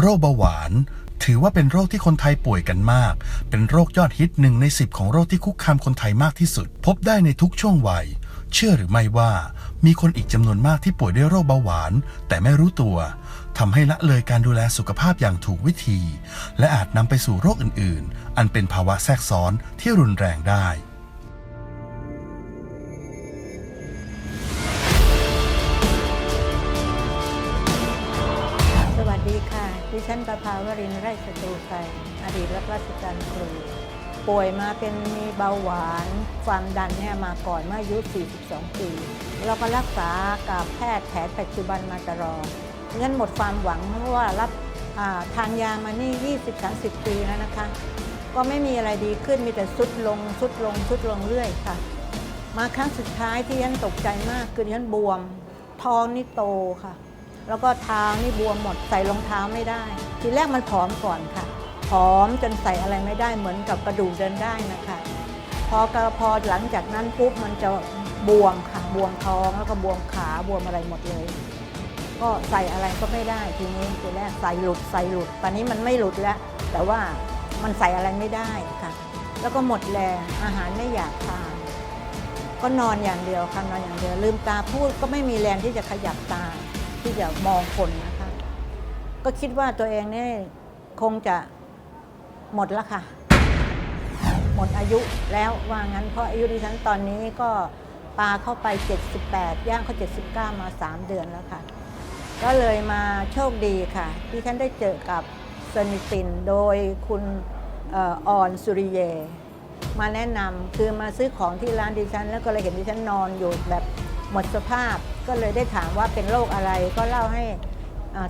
โรคเบาหวาน ถือว่าเป็นโรคที่คนไทยป่วยกันมาก เป็นโรคยอดฮิตหนึ่งในสิบของโรคที่คุกคามคนไทยมากที่สุด พบได้ในทุกช่วงวัย เชื่อหรือไม่ว่า มีคนอีกจำนวนมากที่ป่วยด้วยโรคเบาหวาน แต่ไม่รู้ตัวทำให้ละเลยการดูแลสุขภาพอย่างถูกวิธี และอาจนำไปสู่โรคอื่น ๆ อันเป็นภาวะแทรกซ้อนที่รุนแรงได้ นประภาวรินทร์ไร่สตูไกอดีตรับราชการครู ป่วยมาเป็นมีเบาหวานความดันเนี่ยมาก่อนเมื่ออายุ 42 ปี เราก็รักษากับแพทย์แผนปัจจุบันมาตลอดงั้นหมดความหวังเพราะว่ารับาทานยามานี่ 20-30 ปีแล้วนะคะ ก็ไม่มีอะไรดีขึ้นมีแต่สุดลงสุดลงสุดลงเรื่อยค่ะ มาครั้งสุดท้ายที่ฉันตกใจมากคือฉันบวม ท้องนี่โตค่ะ แล้วก็เท้านี่บวมหมดใส่รองเท้าไม่ได้ ทีแรกมันผอมก่อนค่ะผอมจนใส่อะไรไม่ได้เหมือนกับกระดูกเดินได้นะคะพอกระพอหลังจากนั้นปุ๊บมันจะบวมค่ะบวมท้องแล้วก็บวมขาบวมอะไรหมดเลย ก็ใส่อะไรก็ไม่ได้ทีนี้ทีแรกใส่หลุดใส่หลุดตอนนี้มันไม่หลุดแล้ว แต่ว่ามันใส่อะไรไม่ได้ค่ะ แล้วก็หมดแรงอาหารไม่อยากทานก็นอนอย่างเดียวค่ะนอนอย่างเดียว ลืมตาพูดก็ไม่มีแรงที่จะขยับตา ที่จะมองคนนะคะ ก็คิดว่าตัวเองนี่คงจะหมดล้วค่ะ หมดอายุแล้วว่างั้นเพราะอายุดิฉันตอนนี้ก็ปาเข้าไป 78 ย่างเข้า 79 มา 3 เดือนแล้วค่ะ ก็เลยมาโชคดีค่ะ ที่ฉันได้เจอกับเซนิตินโดยคุณอ่อออนสุริเย มาแนะนำคือมาซื้อของที่ร้านดิฉัน แล้วก็เลยเห็นดิฉันนอนอยู่แบบหมดสภาพ ก็เลยได้ถามว่าเป็นโรคอะไร ก็เล่าให้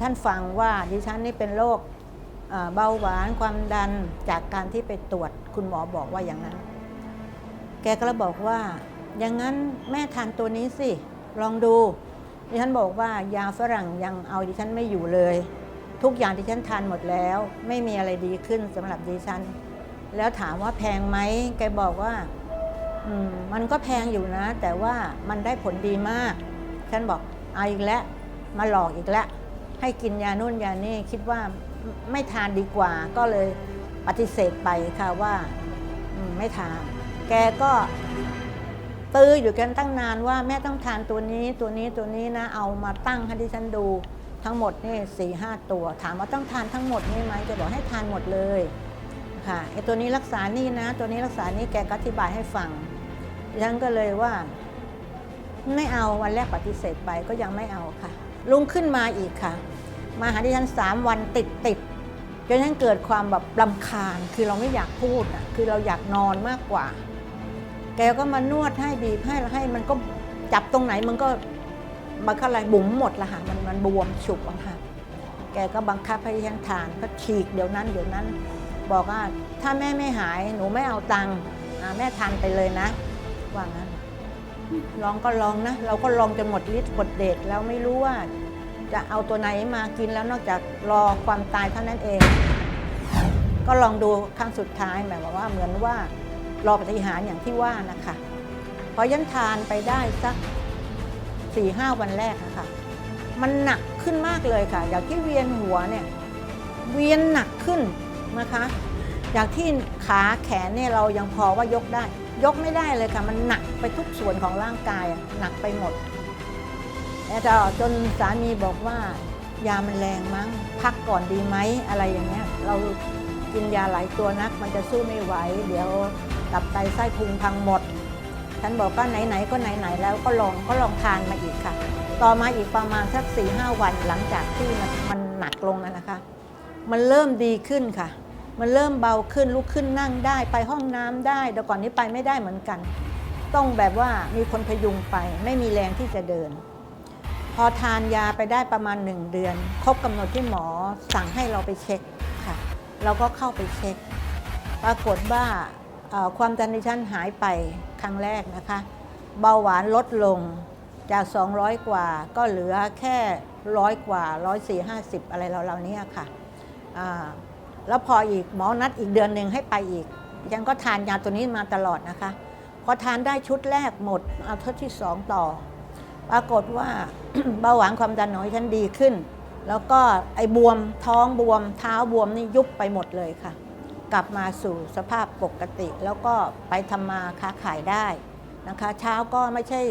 ท่านฟังว่าดิฉันนี่เป็นโรคเบาหวานความดันจากการที่ไปตรวจคุณหมอบอกว่าอย่างนั้น แกก็เลยบอกว่า อย่างนั้นแม่ทานตัวนี้สิ ลองดู ดิฉันบอกว่ายาฝรั่งยังเอาดิฉันไม่อยู่เลย ทุกอย่างที่ฉันทานหมดแล้ว ไม่มีอะไรดีขึ้นสำหรับดิฉัน แล้วถามว่าแพงไหมแกบอกว่าอมมันก็แพงอยู่นะ แต่ว่ามันได้ผลดีมาก ฉันบอกเอาอีกแล้วมาหลอกอีกแล้วให้กินยานู่นยานี่คิดว่าไม่ทานดีกว่า ก็เลยปฏิเสธไปค่ะว่าไม่ทาน แกก็ตื้ออยู่กันตั้งนานว่าแม่ต้องทานตัวนี้ตัวนี้ตัวนี้นะ เอามาตั้งให้ดิฉันดูทั้งหมดนี่สี่ห้าตัว ถามว่าต้องทานทั้งหมดนี่ไหมแกบอกให้ทานหมดเลยค่ะไอตัวนี้รักษานี่นะ ตัวนี้รักษานี่แกก็อธิบายให้ฟังดิฉันก็เลยว่า ไม่เอาวันแรกปฏิเสธไปก็ยังไม่เอาค่ะ ลุงขึ้นมาอีกค่ะ มาหาดิฉันสามวันติดติดจนฉันเกิดความแบบลำคาญคือเราไม่อยากพูดอะคือเราอยากนอนมากกว่า แกก็มานวดให้บีบให้ให้มันก็จับตรงไหนมันก็มันก็อะไรบุ๋มหมดละค่ะมันมันบวมฉุกอะค่ะแกก็บังคับให้ฉันทานก็ฉีกเดี๋ยวนั้นเดี๋ยวนั้น บอกว่าถ้าแม่ไม่หายหนูไม่เอาตังค์แม่ทานไปเลยนะว่างั้น ลองก็ลองนะ เราก็ลองจนหมดฤทธิ์หมดเดชแล้วไม่รู้ว่าจะเอาตัวไหนมากินแล้วนอกจากรอความตายเท่านั้นเอง ก็ลองดูครั้งสุดท้ายแบบว่าเหมือนว่ารอปฏิหารอย่างที่ว่านะคะพอยันทานไปได้สักสี่ห้าวันแรกอะค่ะมันหนักขึ้นมากเลยค่ะ อย่างที่เวียนหัวเนี่ยเวียนหนักขึ้นนะคะ อย่างที่ขาแขนเนี่ยเรายังพอว่ายกได้ ยกไม่ได้เลยค่ะ มันหนักไปทุกส่วนของร่างกายอะหนักไปหมดแต่จนสามีบอกว่ายามันแรงมั้ง พักก่อนดีไหมอะไรอย่างเงี้ย เรากินยาหลายตัวนัก มันจะสู้ไม่ไหว เดี๋ยวตับไตไส้พุงพังหมด ฉันบอกก็ไหนๆก็ไหนๆแล้วก็ลองก็ลองทานมาอีกค่ะ ต่อมาอีกประมาณสัก4ีหวันหลังจากที่มันหนักลงนะคะ มันเริ่มดีขึ้นค่ะ มันเริ่มเบาขึ้นลุกขึ้นนั่งได้ไปห้องน้ำได้แต่ก่อนนี้ไปไม่ได้เหมือนกัน ต้องแบบว่ามีคนพยุงไปไม่มีแรงที่จะเดิน พอทานยาไปได้ประมาณหนึ่งเดือน ครบกำหนดที่หมอสั่งให้เราไปเช็คค่ะ เราก็เข้าไปเช็ค ปรากฏว่าความดันดิฉันหายไปครั้งแรกนะคะ เบาหวานลดลงจาก 200 กว่าก็เหลือแค่ร้อยกว่า104 50อะไรเราๆนี้ค่ะอ่า แล้วพออีกหมอนัดอีกเดือนหนึ่งให้ไปอีกดิฉันก็ทานยาตัวนี้มาตลอดนะคะพอทานได้ชุดแรกหมดเอาทดที่สองต่อ ปรากฏว่าเบาหวานความดันของฉันดีขึ้น แล้วก็ไอ้บวมท้องบวม เท้าบวมนี่ยุบไปหมดเลยค่ะ กลับมาสู่สภาพปกติ แล้วก็ไปทำมาค้าขายได้นะคะ เช้าก็ไม่ใช่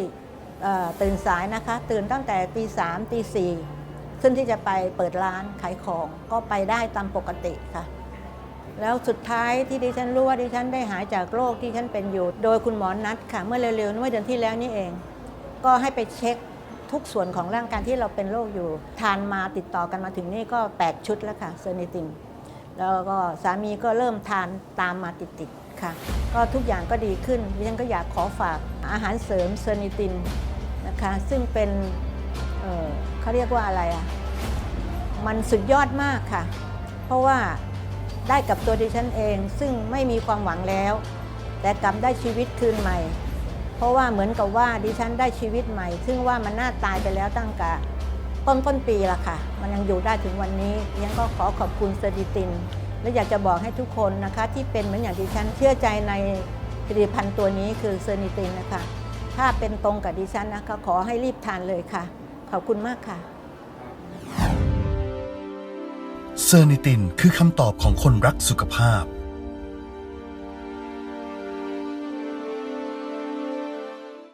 ตื่นสายนะคะ ตื่นตั้งแต่ตีสามตีสี่ ขึ้นที่จะไปเปิดร้านขายของก็ไปได้ตามปกติค่ะ แล้วสุดท้ายที่ดิฉันรู้ว่าดิฉันได้หายจากโรคที่ฉันเป็นอยู่ โดยคุณหมอนัดค่ะ เมื่อเร็วๆเมื่อเดือนที่แล้วนี่เอง ก็ให้ไปเช็คทุกส่วนของร่างกายที่เราเป็นโรคอยู่ ทานมาติดต่อกันมาถึงนี่ก็ 8 ชุดแล้วค่ะเซอร์นิตินแล้วก็สามีก็เริ่มทานตามมาติดๆค่ะ ก็ทุกอย่างก็ดีขึ้นดิฉันก็อยากขอฝากอาหารเสริมเซอร์นิตินนะคะ ซึ่งเป็น เเขาเรียกว่าอะไรอะ มันสุดยอดมากค่ะ เพราะว่าได้กับตัวดิฉันเองซึ่งไม่มีความหวังแล้ว แต่กลับได้ชีวิตคืนใหม่ เพราะว่าเหมือนกับว่าดิฉันได้ชีวิตใหม่ ซึ่งว่ามันน่าตายไปแล้วตั้งแต่ต้นต้นปีละค่ะ มันยังอยู่ได้ถึงวันนี้ดิฉันก็ขอขอบคุณเซอร์ดิติน และอยากจะบอกให้ทุกคนนะคะ ที่เป็นเหมือนอย่างดิฉันเชื่อใจในผลิตภัณฑ์ตัวนี้คือเซอร์นิตินนะคะ ถ้าเป็นตรงกับดิฉันนะคะขอให้รีบทานเลยค่ะ ขอบคุณมากค่ะ เซอร์นิตินคือคำตอบของคนรักสุขภาพ